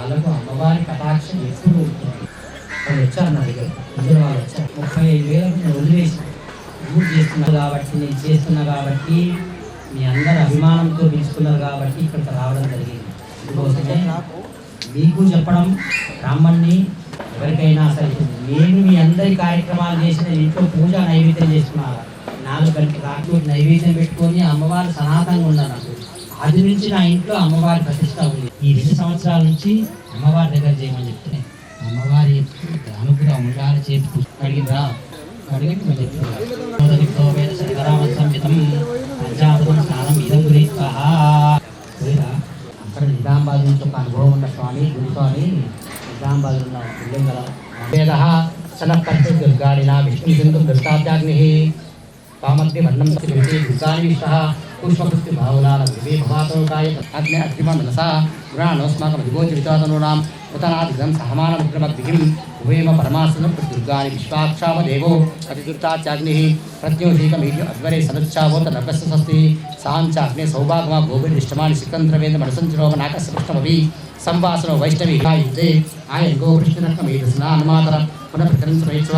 వాళ్ళకు అమ్మవారి కటాక్షం ఎప్పుడు ఉంటుంది? వాళ్ళు వచ్చారు నా దగ్గర ఇద్దరు వాళ్ళు వచ్చారు. ముప్పై ఐదు వేలకు నేను వదిలేసాను యూజ్ చేస్తున్నారు కాబట్టి నేను చేస్తున్నా కాబట్టి మీ అందరు అభిమానంతో పిలుచుకున్నారు కాబట్టి ఇక్కడికి రావడం జరిగింది. అందుకోసమే మీకు చెప్పడం బ్రాహ్మణ్ణి ఎవరికైనా సరే నేను మీ అందరి కార్యక్రమాలు చేసిన ఇంట్లో పూజ నైవేద్యం చేస్తున్నా. నాలుగు గంటల రాత్రి నైవేద్యం పెట్టుకొని అమ్మవారు సనాతనంగా ఉన్నారు అది నుంచి నా ఇంట్లో అమ్మవారి ప్రతిష్ట ఉంది. ఈ రెండు సంవత్సరాల నుంచి అమ్మవారి దగ్గర చేయమని చెప్తున్నాయి అమ్మవారి అనుగ్రహం ఉండాలి చేతి అడిగిందా? అడిగి మరి శంకరామ సంహితం పంచామృతం స్నానం ఇదం గురించి అక్కడ నిజామాబాద్ నుంచి ఒక అనుభవం ఉన్న స్వామి గురుస్వామి నిజామాబాద్ ఉన్న బిల్డింగ్ గల వేద సనకర్త దుర్గాడిన విష్ణు సింధు దృష్టాధ్యాగ్ని పామగ్ని వర్ణం విషి సహా విశ్వ పుష్పపుష్టి భావులాల వివే భవాతోకాయ అగ్ని అగ్నిమ మనసా పురాణోస్మాకం అధిగోచరితాతనూనాం ఉతనాదిగం సహమానముగ్రమగ్నిం ఉభయమ పరమాసనం దుర్గాని విశ్వాక్షామ దేవో అతిదుర్తాచాగ్ని ప్రత్యోషీకమీడ్య అధ్వరే సదచ్చావోత నభ్యస్త స్వస్తి సాంచాగ్నే సౌభాగమా గోభిరిష్టమాని సికంద్రవేద మనసంచరోమ నాకస్య పృష్ఠమవి సంవాసనో వైష్ణవి యుద్ధే ఆయన గోకృష్ణనక్కమేదస్నా అనుమాతర పునఃప్రకరణ స్వైచ్ఛ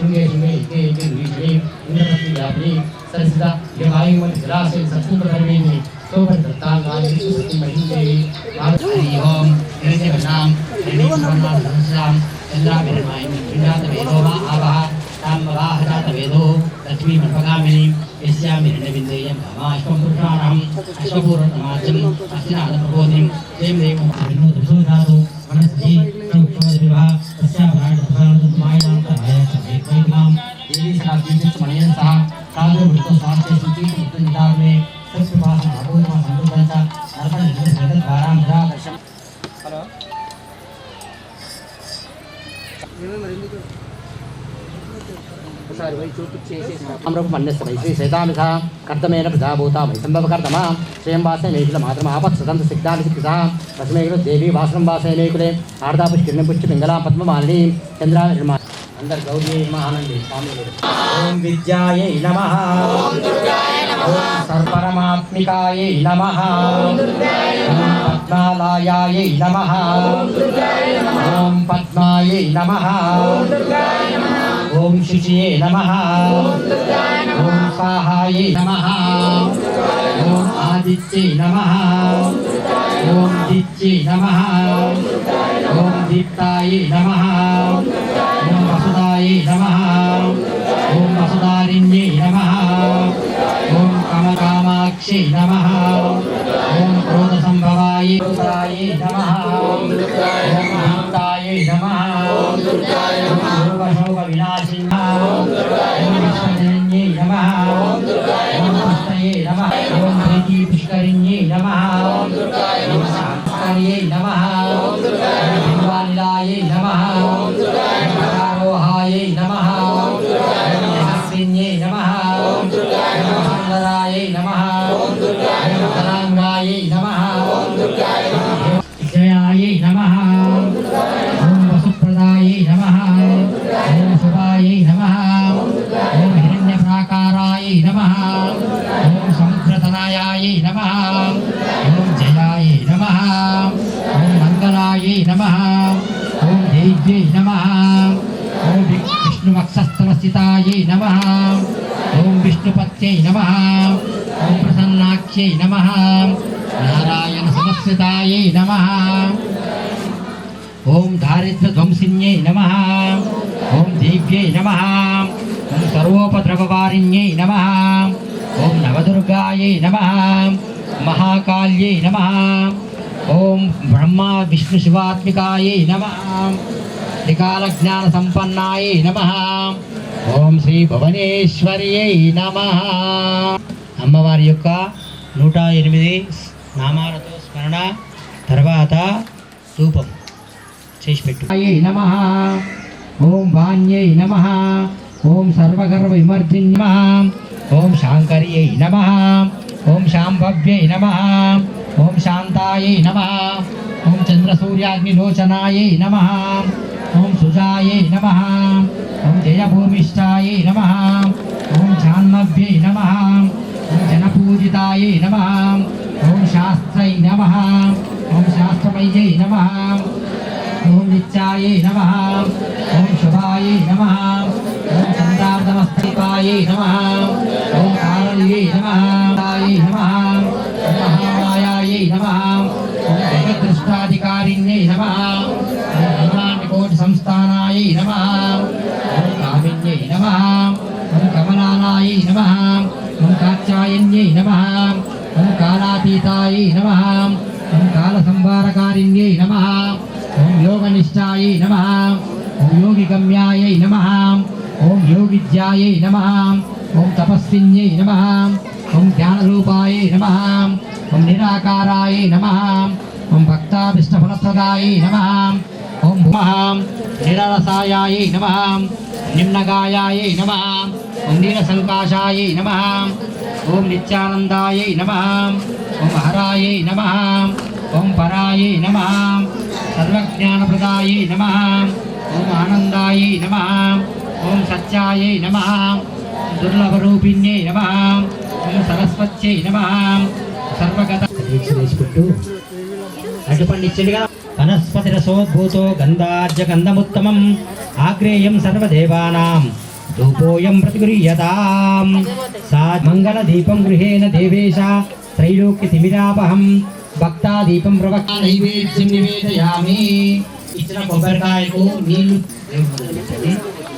ಶೃಂಗೇಶಿಂಗೇ ಇದ್ದೇ ಇದ್ದೇ ನುಡಿದಿರಿ ಇಂದ್ರಪತಿ ವ್ಯಾಪರಿ ಸರಿಸಿದ ಯವಾಯುಮನ್ ಜಲಾಶಯ ಸತ್ತು ಪ್ರಕರಣಿ ೇದೋ ಲಕ್ಷ್ಮೀ ಮರ್ಪಗಾಮಿನಿ यस्यामिरणविन्देयं भवाश्वपुरुषाणाम् अश्वपूर्णमाचम् अस्नादप्रबोधिं देवदेवं विनोदसुधातु मनस्सी संकोच विवाह सस्याभरण प्रसारण मायां कराया सभी कोई नाम देवी शताब्दी में स्मरणीय सहा कालो भक्तों स्वास्थ्य सूचित भक्तों निदान में सब प्रभाव भागवत महासंतों का अर्पण अमृपमन्यस्तमयि श्रीशैतामिषा कर्तमेन प्रजाभूता मयि सम्भवकर्तमा श्रेयं वासने किलमातृमापत्सदन्तसिद्धानिसिद्धिसा रश्मेकृदेवी वासनं वासने कुले आर्दापुष्किरणं पुष्पपिङ्गलां पद्ममालिनीं चन्द्रानिर्मा अंदर गौरी महानंदी स्वामी ओम विद्याय नमः। ओम सर्वपरमात्मिकाय नमः। ओम पद्मालायाय नमः। ओम पद्माय नमः। ఓం విద్యాయై నమ ఓం సర్వరమాత్మికాయై నమ ఓం పద్మాలయాయై నమ ఓం పద్మాయై నమ ఓం శుచియే నమ ఓం సాహాయే నమ ఓం ఆదిత్యే నమ ఓం దిత్యే నమ ఓం దీప్తాయే నమ ఓం వసుదాయే నమ ఓం వసుదారిణ్యే నమ ఓం కమకామాక్షే నమ పుష్టయే నమ ఓం ప్రీతి పుష్కరిణ్యే నమ ప్రసన్నాఖ్యై నమ నారాయణ సమస్యతాయై నమ ఓం దారిద్ర్యధ్వంసిన్యై నమ ఓం దేవ్యై నమ ఓం సర్వోపద్రవవారిణ్యై నమ ఓం నవదుర్గాయై నమ మహాకాళ్యై నమ ఓం బ్రహ్మ విష్ణు శివాత్మికాయై నమ త్రికాల జ్ఞాన సంపన్నాయై నమ ఓం శ్రీ భువనేశ్వర్యై నమ అమ్మవారి యొక్క నూట ఎనిమిది నామాలతో స్మరణ తర్వాత ధూపం చేసి పెట్టు. నమ. ఓం వాణ్యై నమ. ఓం సర్వగర్వ విమర్దిన్య నమ. ఓం శాంకర్యై నమ. ఓం శాంభవ్యై నమ. ఓం శాంతాయై నమ. ఓం చంద్రసూర్యాగ్నిలోచనాయై నమ. ఓం సుజాయై నమ. ఓం జయభూమిష్టాయై నమ. ఓం జాహ్నవ్యై నమ. ఓం జనపూజితాయై నమ శాస్త్రై నమ ఓం శాస్త్రమయ్యై నమ ఓం నిత్యాయై నమ ఓం శుభాయై నమ ఓం చంద్రార్ధమస్తకాయై నమ ఓం కారణ్యై నమ ాయై ఓం యో విద్యాయై నమ ఓం తపస్విన్యై నమ ఓం ధ్యానరూపాయ నమ ఓం నిరాకారాయ నమ ఓం భక్తాభిష్టఫలప్రదాయ నమ ఓం భూమహాం నిరరసాయాయై నమ నిమ్నగాయాయ నమ ఓం నీలసంకాశాయ నమ ఓం నిత్యానందాయ నమ ఓం హరాయ నమ ఓం పరాయ నమ సర్వజ్ఞానప్రదాయ నమ ఓం ఆనందాయ నమ ఓం సత్యాయై నమ. దుర్లభరూపిణ్యై నమ. ఓం సరస్వత్యై నమ. సర్వగత తీసుకుంటూ అటుపండి ఇచ్చిండుగా వనస్పతి రసోద్భూతో గంధార్జ గంధముత్తమం ఆగ్రేయం సర్వదేవానాం. ధూపోయం ప్రతిగృహ్యతాం సా మంగళ దీపం గృహేణ దేవేశ త్రైలోక్య తిమిరాపహం. భక్తా దీపం ప్రవక్త నైవేద్యం నివేదయామి. ఇచ్చిన కొబ్బరికాయకు నీళ్ళు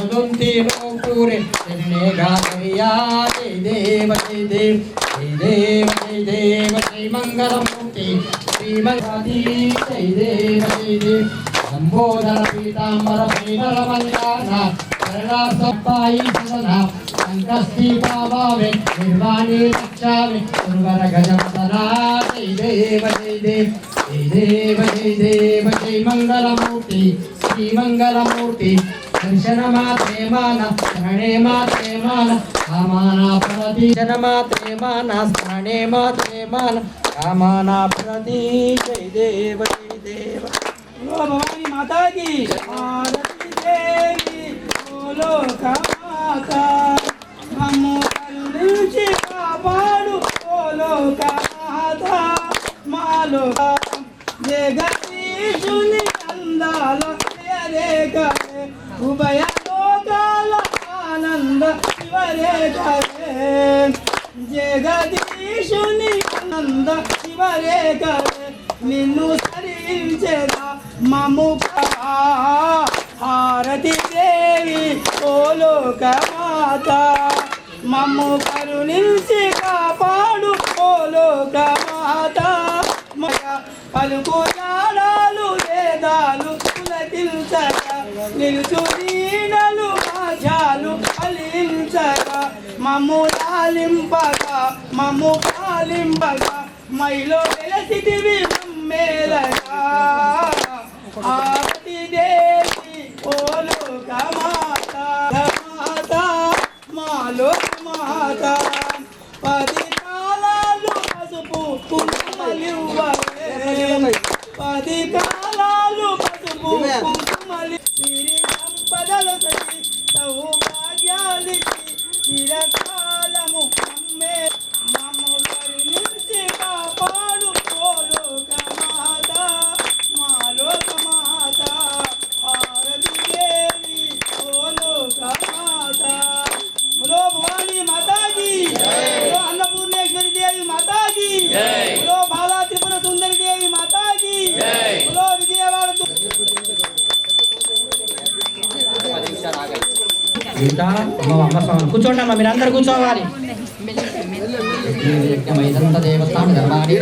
నమః. మధ్య మధ్య పానీయం సమర్పయామి ఆ నైవేద్యం మీద పువ్వుతోటి నీళ్ళు దింపేయండి నైవేద్యం మీద ఊట తీసుకురాలి అసేయండి మధ్య మధ్య దేవ జయ దేవ దేవ జయ దేవ శ్రీ మంగళమూర్తి శ్రీ మంగళమూర్తి దర్శనమాత్రే మాన స్మరణే మాత్రే మాన శోభోతో మూల ముదుంతి నోపూరే శ్రీమంగళమూర్తి దర్శనమాత్రే మాన శరణే మాత్రే మాన కామానా ప్రతి జనమాత్రే మాన శరణే మాత్రే మాన కామానా ప్రతి జై మాలో అందాల రేఖలే ఉభయ లోకాల ఆనంద శివరేఖలే. జగదీశుని ఆనంద శివరేఖలే నిన్ను సరించేదా మము హారతి దేవి ఓ లోక మాత మమ్ము కరుణించి కాపాడు ఓ లోక మాత మయ పులకించక నిలుచు నీడలు మమ్ము లాలింపక మమ్ము పాలింపక మైలో వెలసిటివి దేవి ఓ మాత మాత మాలో మాత ఇంకా అమ్మ అమ్మ స్వామి కూర్చోండి అమ్మ మీరు అందరు కూర్చోవాలి. దేవస్థాన ధర్మాణి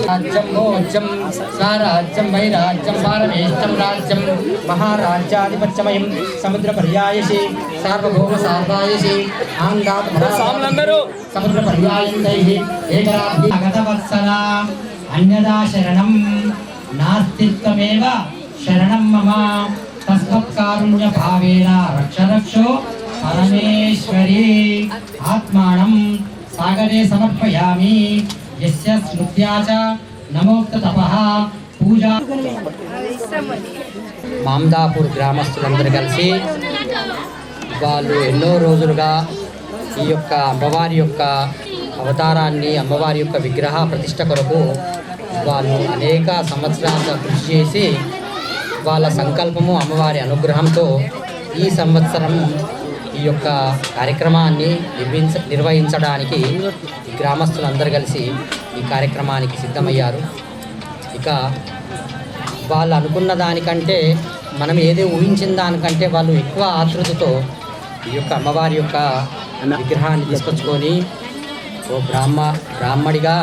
రాజ్యం భోజ్యం స్వరాజ్యం వైరాజ్యం పారమేష్టం రాజ్యం మహారాజ్యాధిపత్యమయం సముద్ర పర్యాయసి సార్వభౌమ సార్వాయసి ఆంగాత్ సముద్ర పర్యాయంతై ఏకరాజ్య అగతవత్సల అన్యదా శరణం. నాస్తిత్వమేవ శరణం మమ. తస్మత్కారుణ్య భావేన రక్ష రక్షో పరమేశ్వరి. ఆత్మానం సాగరే సమర్పయామి. యస్య స్మృత్యా చ నమోక్త తపః పూజా మామ్దాపూర్ గ్రామస్తులందరూ కలిసి వాళ్ళు ఎన్నో రోజులుగా ఈ యొక్క అమ్మవారి యొక్క అవతారాన్ని అమ్మవారి యొక్క విగ్రహ ప్రతిష్ట కొరకు వాళ్ళు అనేక సంవత్సరాలుగా కృషి చేసి వాళ్ళ సంకల్పము అమ్మవారి అనుగ్రహంతో ఈ సంవత్సరం ఈ యొక్క కార్యక్రమాన్ని నిర్వహించ నిర్వహించడానికి ఈ గ్రామస్తులందరూ కలిసి ఈ కార్యక్రమానికి సిద్ధమయ్యారు. ఇక వాళ్ళు అనుకున్న దానికంటే మనం ఏదో ఊహించిన దానికంటే వాళ్ళు ఎక్కువ ఆతృతతో ఈ యొక్క అమ్మవారి యొక్క విగ్రహాన్ని తీసుకొచ్చుకొని ఓ బ్రాహ్మ బ్రాహ్మడిగా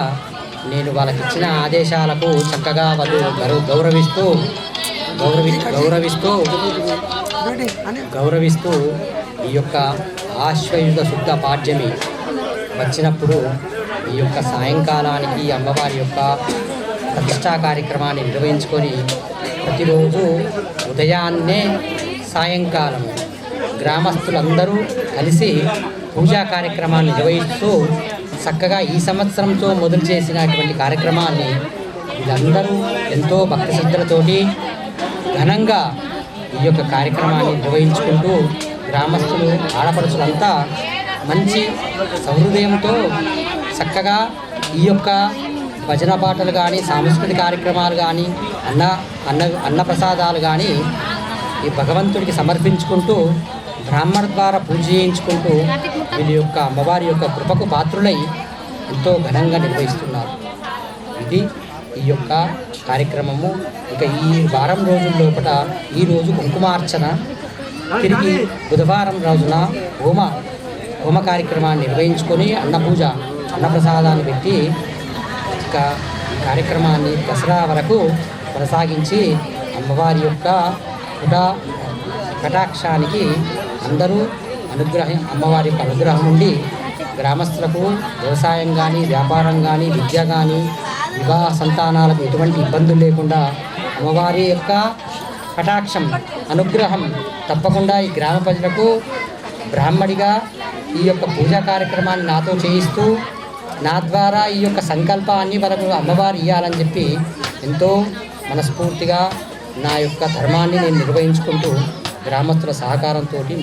నేను వాళ్ళకి ఇచ్చిన ఆదేశాలకు చక్కగా వాళ్ళు గౌరవ గౌరవిస్తూ గౌరవి గౌరవిస్తూ గౌరవిస్తూ ఈ యొక్క ఆశ్వయుధ శుద్ధ పాఠ్యమి వచ్చినప్పుడు ఈ యొక్క సాయంకాలానికి అమ్మవారి యొక్క ప్రతిష్టా కార్యక్రమాన్ని నిర్వహించుకొని ప్రతిరోజు ఉదయాన్నే సాయంకాలం గ్రామస్తులందరూ కలిసి పూజా కార్యక్రమాన్ని నిర్వహిస్తూ చక్కగా ఈ సంవత్సరంతో మొదలు చేసినటువంటి కార్యక్రమాన్ని వీళ్ళందరూ ఎంతో భక్తి శ్రద్ధలతోటి ఘనంగా ఈ యొక్క కార్యక్రమాన్ని నిర్వహించుకుంటూ గ్రామస్తులు ఆడపడుచులంతా మంచి సహృదయంతో చక్కగా ఈ యొక్క భజన పాటలు కానీ సాంస్కృతిక కార్యక్రమాలు కానీ అన్న అన్న అన్నప్రసాదాలు కానీ ఈ భగవంతుడికి సమర్పించుకుంటూ బ్రాహ్మణ ద్వారా పూజ చేయించుకుంటూ వీళ్ళ యొక్క అమ్మవారి యొక్క కృపకు పాత్రులై ఎంతో ఘనంగా నిర్వహిస్తున్నారు. ఇది ఈ యొక్క కార్యక్రమము. ఇక ఈ వారం రోజుల లోపల ఈ రోజు కుంకుమార్చన. తిరిగి బుధవారం రోజున హోమ హోమ కార్యక్రమాన్ని నిర్వహించుకొని అన్నపూజ అన్నప్రసాదాన్ని పెట్టి ఇక ఈ కార్యక్రమాన్ని దసరా వరకు కొనసాగించి అమ్మవారి యొక్క పుట కటాక్షానికి అందరూ అనుగ్రహం అమ్మవారి యొక్క అనుగ్రహం ఉండి గ్రామస్తులకు వ్యవసాయం కానీ వ్యాపారం కానీ విద్య కానీ వివాహ సంతానాలకు ఎటువంటి ఇబ్బందులు లేకుండా అమ్మవారి యొక్క కటాక్షం అనుగ్రహం తప్పకుండా ఈ గ్రామ ప్రజలకు బ్రాహ్మడిగా ఈ యొక్క పూజా కార్యక్రమాన్ని నాతో చేయిస్తూ నా ద్వారా ఈ యొక్క సంకల్పాన్ని వరకు అమ్మవారు ఇవ్వాలని చెప్పి ఎంతో మనస్ఫూర్తిగా నా యొక్క ధర్మాన్ని నేను నిర్వహించుకుంటూ గ్రామస్తుల సహకారంతో